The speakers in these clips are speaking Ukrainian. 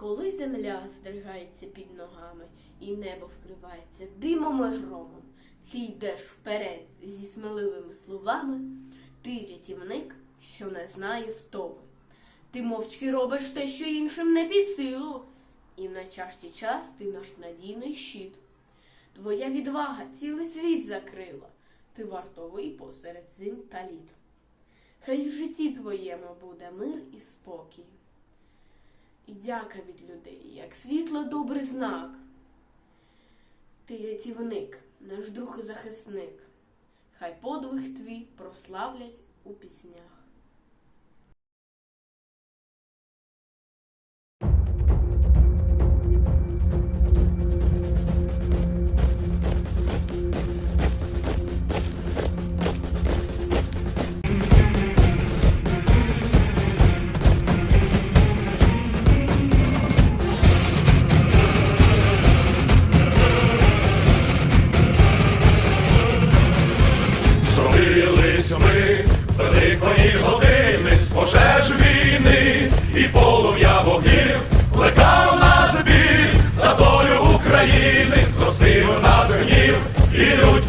Коли земля здригається під ногами і небо вкривається димом і громом, ти йдеш вперед зі сміливими словами, ти рятівник, що не знає втоми. Ти мовчки робиш те, що іншим не під силу, і в найчастий час ти наш надійний щит. Твоя відвага цілий світ закрила, ти вартовий посеред зим та літ. Хай в житті твоєму буде мир і спокій. І дяка від людей, як світло добрий знак. Ти рятівник, наш друг і захисник. Хай подвиг твій прославлять у піснях.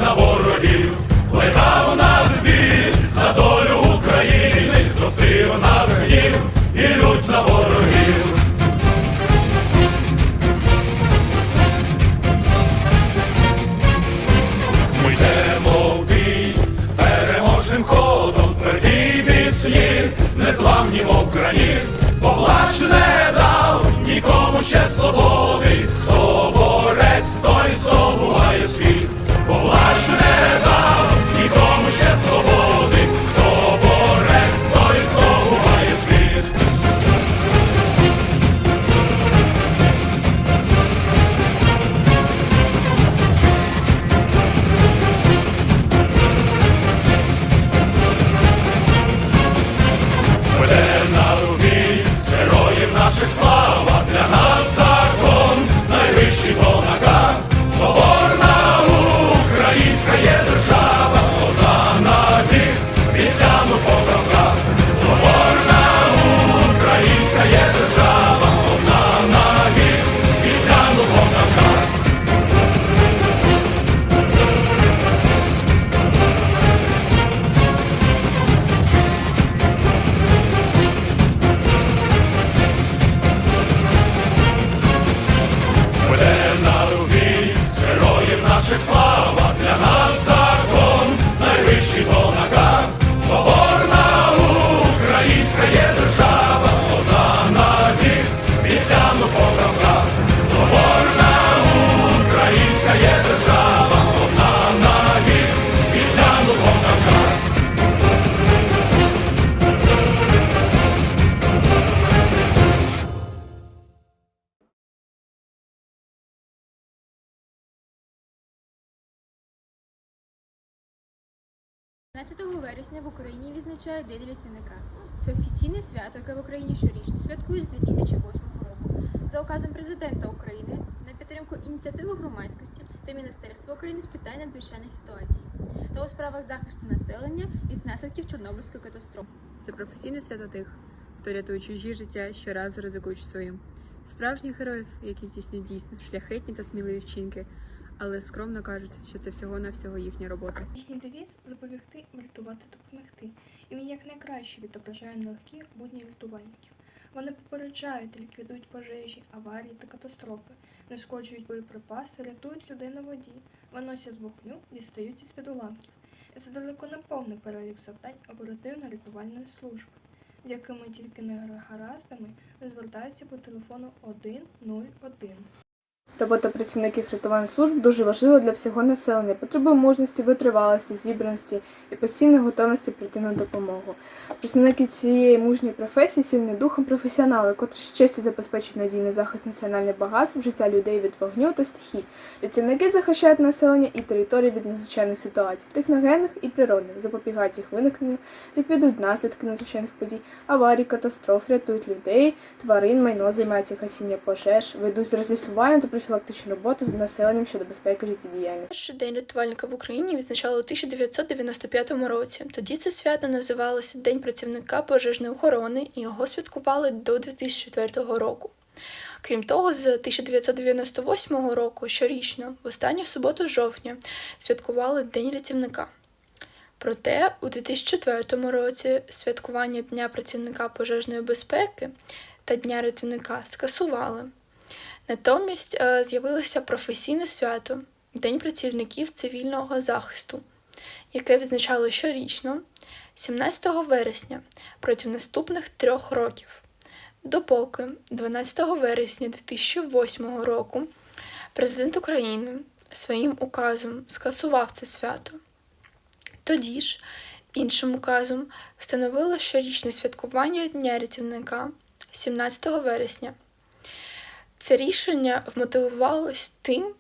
На ворогів, плекав нас біль за долю України, зростив нас гнів. І лють на ворогів. Ми йдемо в бій переможним ходом, тверді міцні, незламні, мов граніт, поплач не дав нікому ще свободи, хто борець, той здобуває світ, поплач не героїв наших слава, 15 вересня в Україні відзначають День ліцівника. Це офіційне свято, яке в Україні щорічно святкують з 2008 року. За указом президента України на підтримку ініціативи громадськості та Міністерства України з питань надзвичайних ситуацій та у справах захисту населення від наслідків Чорнобильської катастрофи. Це професійне свято тих, хто рятує чужі життя щоразу ризикуючи своїм. Справжніх героїв, які здійснюють дійсно шляхетні та сміливі вчинки, але скромно кажуть, що це всього-навсього їхня робота. Їхній девіз запобігти, врятувати, допомогти. І він якнайкраще відображає нелегкі будні рятувальників. Вони попереджають, ліквідують пожежі, аварії та катастрофи, знешкоджують боєприпаси, рятують людей на воді, виносять з вогню, дістають із-під уламків. І це далеко не повний перелік завдань оперативно-рятувальної служби, з якими тільки не гараздами не звертаються по телефону 101. Робота працівників рятувальних служб дуже важлива для всього населення, потребує мужності, витривалості, зібраності і постійної готовності прийти на допомогу. Представники цієї мужньої професії сильні духом професіонали, котрі з честю забезпечують надійний захист національних багатств, життя людей від вогню та стихій. Працівники захищають населення і території від надзвичайних ситуацій, техногенних і природних, запобігають їх виникненню, ліквідують наслідки надзвичайних подій, аварій, катастроф, рятують людей, тварин, майно, займаються гасіння пожеж, ведуть роз'ясування та профілактичну роботу з населенням щодо безпеки життєдіяльності. Перший день рятувальника в Україні відзначали у 1995 році. Тоді це свято називалося День працівника пожежної охорони, і його святкували до 2004 року. Крім того, з 1998 року щорічно, в останню суботу жовтня, святкували День рятівника. Проте у 2004 році святкування Дня працівника пожежної безпеки та Дня рятівника скасували. Натомість е, з'явилося професійне свято День працівників цивільного захисту, яке відзначало щорічно 17 вересня протягом наступних трьох років, допоки 12 вересня 2008 року президент України своїм указом скасував це свято. Тоді ж іншим указом встановило щорічне святкування Дня рятівника 17 вересня. Це рішення вмотивувалось тим,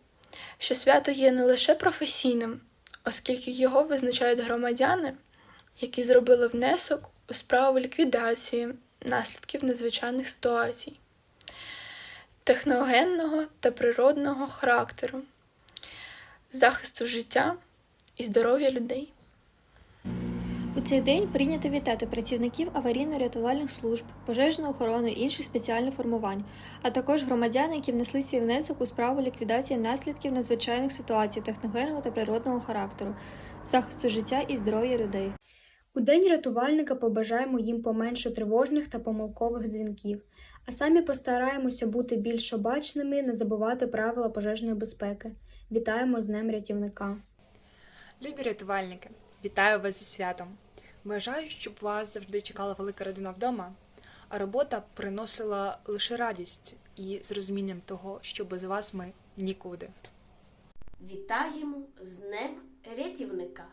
що свято є не лише професійним, оскільки його визначають громадяни, які зробили внесок у справу ліквідації наслідків надзвичайних ситуацій, техногенного та природного характеру, захисту життя і здоров'я людей. У цей день прийнято вітати працівників аварійно-рятувальних служб, пожежної охорони і інших спеціальних формувань, а також громадян, які внесли свій внесок у справу ліквідації наслідків надзвичайних ситуацій техногенного та природного характеру, захисту життя і здоров'я людей. У день рятувальника побажаємо їм поменше тривожних та помилкових дзвінків, а самі постараємося бути більш обачними, не забувати правила пожежної безпеки. Вітаємо з Днем рятівника! Любі рятувальники, вітаю вас зі святом. Бажаю, щоб вас завжди чекала велика родина вдома, а робота приносила лише радість і з розумінням того, що без вас ми нікуди. Вітаємо з Днем рятівника!